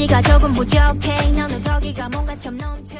네가 조금 부족해. 너는 거기가 뭔가 좀 넘쳐.